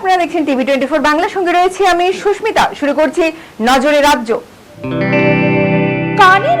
দেখছেন TV twenty four Bangla সঙ্গে রয়েছে আমি সুস্মিতা। শুরু করছি নজরে রাজ্য। কানের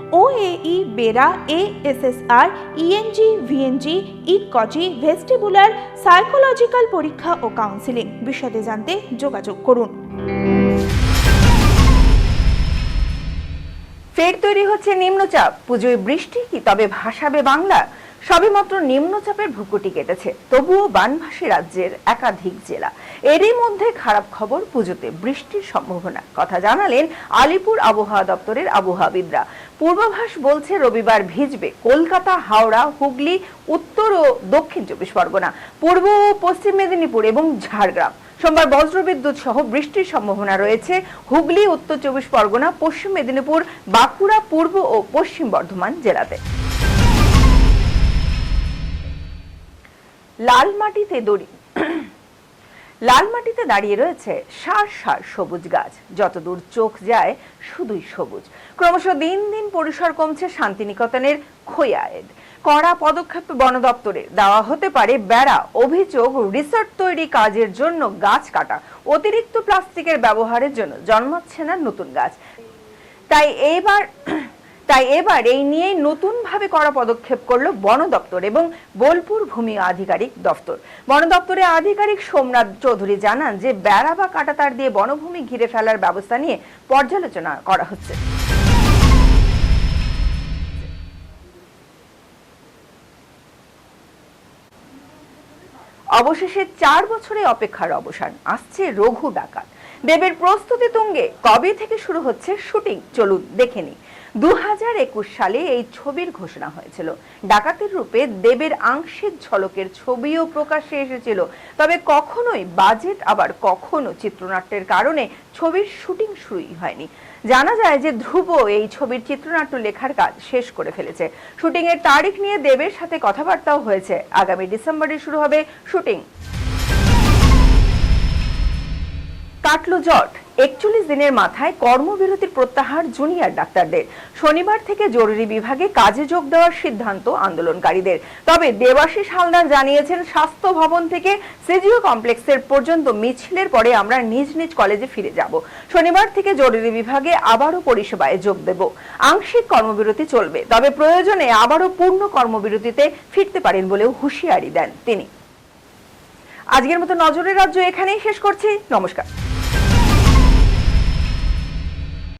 OAE BERA ASSR ENG VNG ইটকজি vestibular psychological পরীক্ষা ও কাউন্সিলিং বিশদে জানতে যোগাযোগ করুন। ফের তৈরি হচ্ছে নিম্নচাপ। পুজোয় বৃষ্টি কি তবে ভাসাবে বাংলা? সবেমাত্র নিম্নচাপের ভুকুটি কেটেছে। তবুও বানভাসী রাজ্যের একাধিক জেলা। এরই মধ্যে খারাপ খবর পুজোতে বৃষ্টির সম্ভাবনা। কথা জানালেন আলিপুর আবহাওয়া দপ্তরের আবহাওয়াবিদরা। পূর্বাভাস বলছে রবিবার ভিজবে। কলকাতা, হাওড়া, হুগলি, উত্তর ও দক্ষিণ চব্বিশ পরগনা, পূর্ব ও পশ্চিম মেদিনীপুর এবং ঝাড়গ্রাম। সোমবার বজ্রবিদ্যুৎ সহ বৃষ্টির সম্ভাবনা রয়েছে। হুগলি, উত্তর চব্বিশ পরগনা, পশ্চিম মেদিনীপুর, বাঁকুড়া, পূর্ব ও পশ্চিম বর্ধমান জেলাতে। লাল মাটিতে দড়ি। লাল মাটিতে দাঁড়িয়ে রয়েছে সার সার সবুজ গাছ। যতদূর চোখ যায়, শুধুই সবুজ। ক্রমশ দিন দিন পরিসর কমছে শান্তিনিকেতনের খোয়ায়েদ কড়া পদক্ষেপ বন দপ্তরের দেওয়া হতে পারে বেড়া, অভিযোগ, রিসর্ট তৈরি কাজের জন্য গাছ কাটা, অতিরিক্ত প্লাস্টিকের ব্যবহারের জন্য জন্মাচ্ছে না নতুন গাছ। তাই এবার তাই এবার এই নিয়ে নতুন ভাবে করা পদক্ষেপ করল বন দপ্তর এবং বোলপুর ভূমি আধিকারিক দপ্তর। বন দপ্তরের আধিকারিক সোমনাথ চৌধুরী জানান যে, বেড়া বা কাটাতার দিয়ে বনভূমি ঘিরে ফেলার ব্যবস্থা নিয়ে পর্যালোচনা করা হচ্ছে। অবশেষে চার বছরে অপেক্ষার অবসান, আসছে রঘু ডাকাত। দেবের প্রস্তুতি তুঙ্গে কবে থেকে শুরু হচ্ছে শুটিং, চলুন দেখে নি দুহাজার একুশ সালে এই ছবির ঘোষণা হয়েছিল। ডাকাতের রূপে দেবের আংশিক ঝলকের ছবিও প্রকাশ্যে এসেছিল। তবে কখনোই বাজেট আবার কখনো চিত্রনাট্যের কারণে ছবির শুটিং শুরুই হয়নি। জানা যায় যে ধ্রুব এই ছবির চিত্রনাট্য লেখার কাজ শেষ করে ফেলেছে। শুটিং এর তারিখ নিয়ে দেবের সাথে কথাবার্তাও হয়েছে। আগামী ডিসেম্বরে শুরু হবে শুটিং। কাটলো জট। একচল্লিশ দিনের মাথায় কর্মবিরতির প্রত্যাহার জুনিয়র ডাক্তারদের। শনিবার থেকে জরুরি বিভাগে কাজে যোগ দেওয়ার সিদ্ধান্ত আন্দোলনকারীদের। তবে দেবাশিস হালদার জানিয়েছেন, স্বাস্থ্য ভবন থেকে সিজিও কমপ্লেক্সের পর্যন্ত মিছিলের পরে আমরা নিজ নিজ কলেজে ফিরে যাব। শনিবার থেকে জরুরি বিভাগে আবারও পরিষেবায় যোগ দেব। আংশিক কর্মবিরতি চলবে, তবে প্রয়োজনে আবারও পূর্ণ কর্মবিরতিতে ফিরতে পারেন বলেও হুঁশিয়ারি দেন তিনি। আজকের মতো নজরের রাজ্য এখানেই শেষ করছি। নমস্কার।